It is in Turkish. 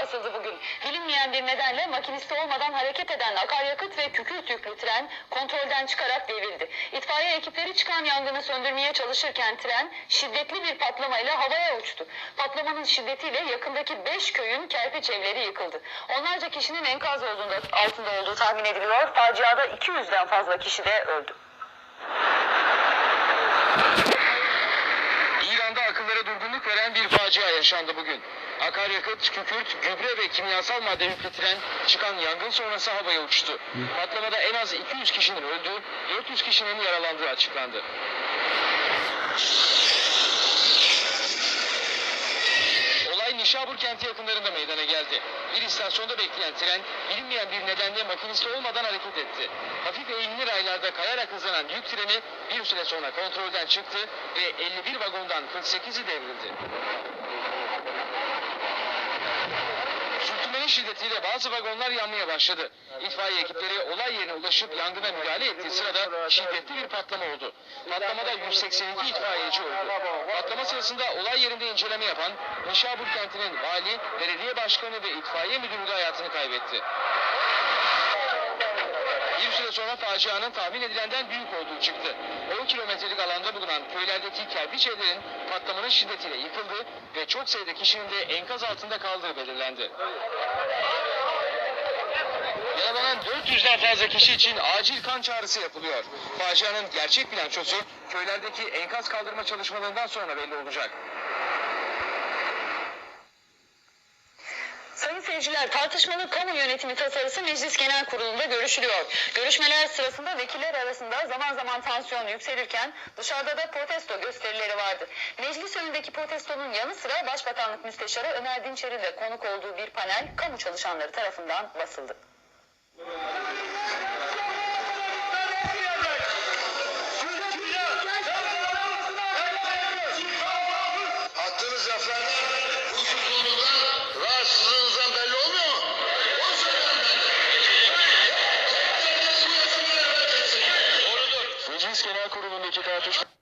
sarsıldı bugün. Bilinmeyen bir nedenle makinisti olmadan hareket eden akaryakıt ve kükürt yüklü tren kontrolden çıkarak devrildi. İtfaiye ekipleri çıkan yangını söndürmeye çalışırken tren şiddetli bir patlamayla havaya uçtu. Patlamanın şiddetiyle yakındaki 5 köyün kerpiç evleri yıkıldı. Onlarca kişinin enkaz olduğunda, altında olduğu tahmin ediliyor. Faciada 200'den fazla kişi de öldü. İran'da akıllara durgunluk veren bir facia yaşandı bugün. Akaryakıt, kükürt, gübre ve kimyasal madde yüklü tren çıkan yangın sonrası havaya uçtu. Patlamada en az 200 kişinin öldüğü, 400 kişinin yaralandığı açıklandı. Olay Nişabur kenti yakınlarında meydana geldi. Bir istasyonda bekleyen tren bilinmeyen bir nedenle makinisti olmadan hareket etti. Hafif eğimli raylarda kayarak hızlanan yük treni bir süre sonra kontrolden çıktı ve 51 vagondan 48'i devrildi. Sürtünmenin şiddetiyle bazı vagonlar yanmaya başladı. İtfaiye ekipleri olay yerine ulaşıp yangına müdahale ettiği sırada şiddetli bir patlama oldu. Patlamada 182 itfaiyeci öldü. Patlama sırasında olay yerinde inceleme yapan Nişabur kentinin vali, belediye başkanı ve itfaiye müdürü de hayatını kaybetti. Bir süre sonra facianın tahmin edilenden büyük olduğu çıktı. 10 kilometrelik alanda bulunan köylerdeki kerpiç evlerin patlamanın şiddetiyle yıkıldı çok sayıda kişinin de enkaz altında kaldığı belirlendi. Yaralanan 400'den fazla kişi için acil kan çağrısı yapılıyor. Facianın gerçek bilançosu köylerdeki enkaz kaldırma çalışmalarından sonra belli olacak. Seyirciler tartışmalı kamu yönetimi tasarısı Meclis Genel Kurulu'nda görüşülüyor. Görüşmeler sırasında vekiller arasında zaman zaman tansiyon yükselirken dışarıda da protesto gösterileri vardı. Meclis önündeki protestonun yanı sıra Başbakanlık Müsteşarı Ömer Dinçer'in de konuk olduğu bir panel kamu çalışanları tarafından basıldı. Genel Kurulu'ndaki tartışma